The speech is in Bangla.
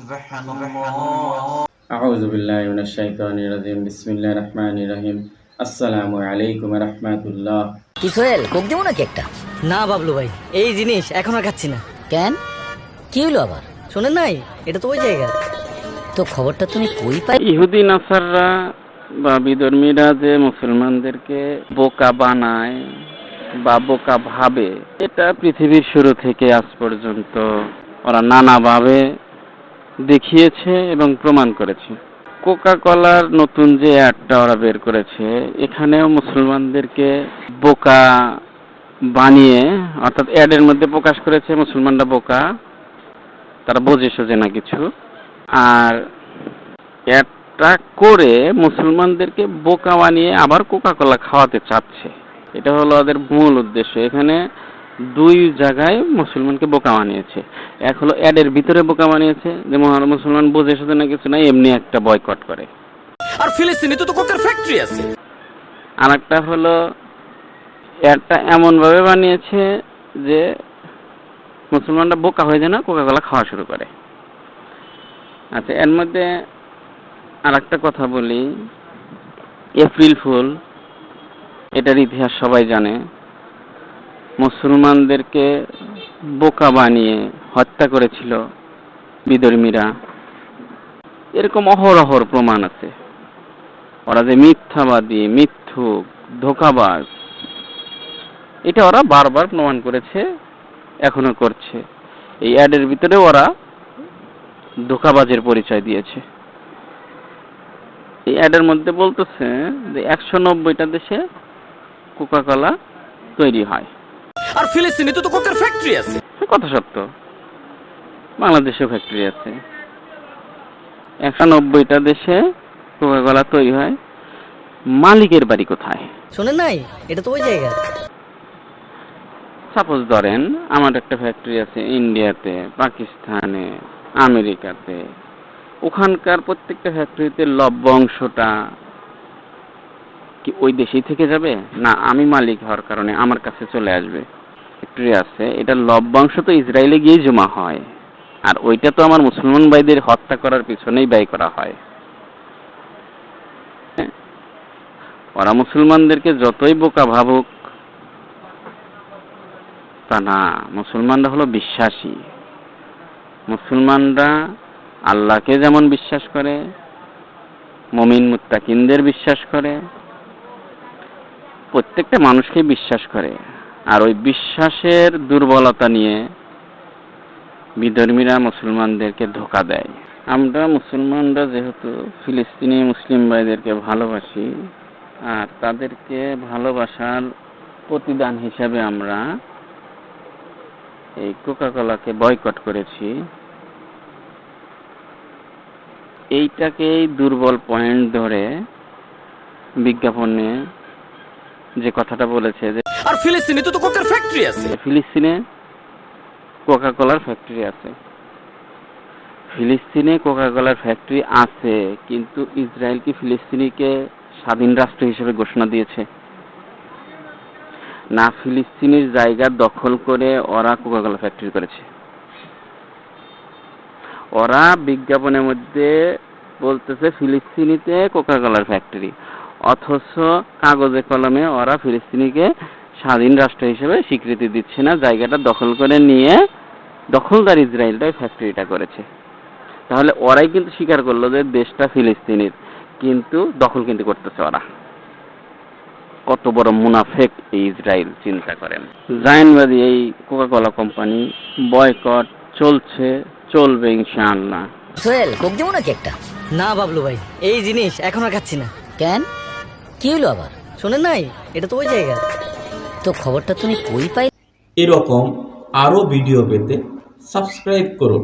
سبحان الله أعوذ بالله من الشيطان الرجيم بسم الله الرحمن الرحيم السلام عليكم ورحمة الله কি সোহেল কোক দেবো নাকি একটা না বাবলু ভাই এই জিনিস এখন আর খাচ্ছি না কেন কি হলো আবার শোনেন নাই এটা তো ওই জায়গা তো খবরটা তুমি কই পাই ইহুদি নাসাররা বা বিধর্মীরা যে মুসলমানদেরকে বোকা বানায় বা বোকা ভাবে এটা পৃথিবীর শুরু থেকে আজ পর্যন্ত ওরা নানাভাবে দেখিয়েছে এবং প্রমাণ করেছে। কোকা কলার নতুন যে অ্যাডটা ওরা বের করেছে, এখানেও মুসলমানদেরকে বোকা বানিয়ে, অর্থাৎ অ্যাডের মধ্যে প্রকাশ করেছে মুসলমানরা বোকা, তারা বোঝে সোজে না কিছু। আর অ্যাডটা করে মুসলমানদেরকে বোকা বানিয়ে আবার কোকা কোলা খাওয়াতে চাচ্ছে। এটা হলো ওদের মূল উদ্দেশ্য। এখানে দুই জায়গায় মুসলমানকে বোকা বানিয়েছে। এক হলো অ্যাডের ভিতরে বোকা বানিয়েছে যে মহান মুসলমান বোঝে শুধু না কিছু নাই এমনি একটা বয়কট করে। আর ফিলিস্তিনে তো তো কোকের ফ্যাক্টরি আছে। আর একটা হলো অ্যাডটা এমনভাবে বানিয়েছে যে মুসলমানরা বোকা হয়ে যায় না কোকা কোলা খাওয়া শুরু করে। আচ্ছা এর মধ্যে আর একটা কথা বলি। এপ্রিল ফুল এটার ইতিহাস সবাই জানে। মুসলমানদেরকে বোকা বানিয়ে হত্যা করেছিল বিধর্মীরা এরকম অহরহর প্রমাণ আছে। ওরা যে মিথ্যাবাদী, মিথ্যুক, ধোকাবাজ, এটা ওরা বারবার প্রমাণ করেছে, এখনও করছে। এই অ্যাডের ভিতরে ওরা ধোকাবাজের পরিচয় দিয়েছে। এই অ্যাডের মধ্যে বলতেছে যে একশো নব্বইটা দেশে কোকা কোলা তৈরি হয়। আর ফিলিস্তিনে তো কোকের ফ্যাক্টরি আছে। কথা সত্য। বাংলাদেশেও ফ্যাক্টরি আছে। একশো নব্বইটা দেশে কোকা কোলা তৈরি হয়। মালিকের বাড়ি কোথায়? শোনেন নাই এটা তো ওই জায়গা। সাপোজ ধরেন আমার একটা ফ্যাক্টরি আছে ইন্ডিয়াতে পাকিস্তানে আমেরিকাতে ওখানকার প্রত্যেকটা ফ্যাক্টরিতে লভ্যাংশটা কি ওই দেশেই থেকে যাবে? না আমি মালিক হওয়ার কারণে আমার কাছে চলে আসবে। ফ্যাক্টরি আছে, এটা লভ্যাংশ তো ইসরায়েলে গিয়ে জমা হয়। আর ওইটা তো আমার মুসলমান ভাইদের হত্যা করার পিছনেই ব্যয় করা হয়। হ্যাঁ? ওরা মুসলমানদেরকে যতই বোকা ভাবুক, তা না, মুসলমানরা হলো বিশ্বাসী। মুসলমানরা আল্লাহকে যেমন বিশ্বাস করে, মমিন মুত্তাকিনদের বিশ্বাস করে, প্রত্যেকটা মানুষকে বিশ্বাস করে। আর ওই বিশ্বাসের দুর্বলতা নিয়ে বিধর্মীরা মুসলমানদেরকে ধোকা দেয়। আমরা মুসলমানরা যেহেতু ফিলিস্তিনি মুসলিম ভাইদেরকে ভালোবাসি, আর তাদেরকে ভালোবাসার প্রতিদান হিসাবে আমরা এই কোকা কোলাকে বয়কট করেছি। এইটাকেই দুর্বল পয়েন্ট ধরে বিজ্ঞাপনে যে কথাটা বলেছে যে আর ফিলিস্তিনে তো তো কোকের ফ্যাক্টরি আছে। ফিলিস্তিনে কোকা কোলার ফ্যাক্টরি আছে। ফিলিস্তিনে কোকা কোলার ফ্যাক্টরি আছে কিন্তু ইসরায়েল কি ফিলিস্তিনিকে স্বাধীন রাষ্ট্র হিসেবে ঘোষণা দিয়েছে? না ফিলিস্তিনের জায়গা দখল করে ওরা কোকা কোলা ফ্যাক্টরি করেছে। ওরা বিজ্ঞাপনের মধ্যে বলতেছে ফিলিস্তিনিতে কোকা কোলার ফ্যাক্টরি। অথচ কাগজে কলমে ওরা ফিলিস্তিনিকে স্বাধীন রাষ্ট্র হিসেবে স্বীকৃতি দিচ্ছে না জায়গাটা দখল করে নিয়ে দখলদার ইসরায়েলটাই ফ্যাক্টরিটা করেছে। তাহলে ওরাই কিন্তু স্বীকার করল যে দেশটা ফিলিস্তিনির কিন্তু দখল কিন্তু করতেছে ওরা। কত বড় মুনাফেক এই ইসরায়েল চিন্তা করেন। জায়নবাদী এই কোকা কোলা কোম্পানি বয়কট চলছে চলবে ইনশাআল্লাহ। সোহেল কোক দেবো নাকি একটা? না বাবলু ভাই এই জিনিস এখন আর খাচ্ছি না। কেন? কি হলো আবার? শোনেন নাই? এটা তো ওই জায়গা। তো খবরটা তুমি কই পাই এরকম আরও ভিডিও পেতে সাবস্ক্রাইব করুন।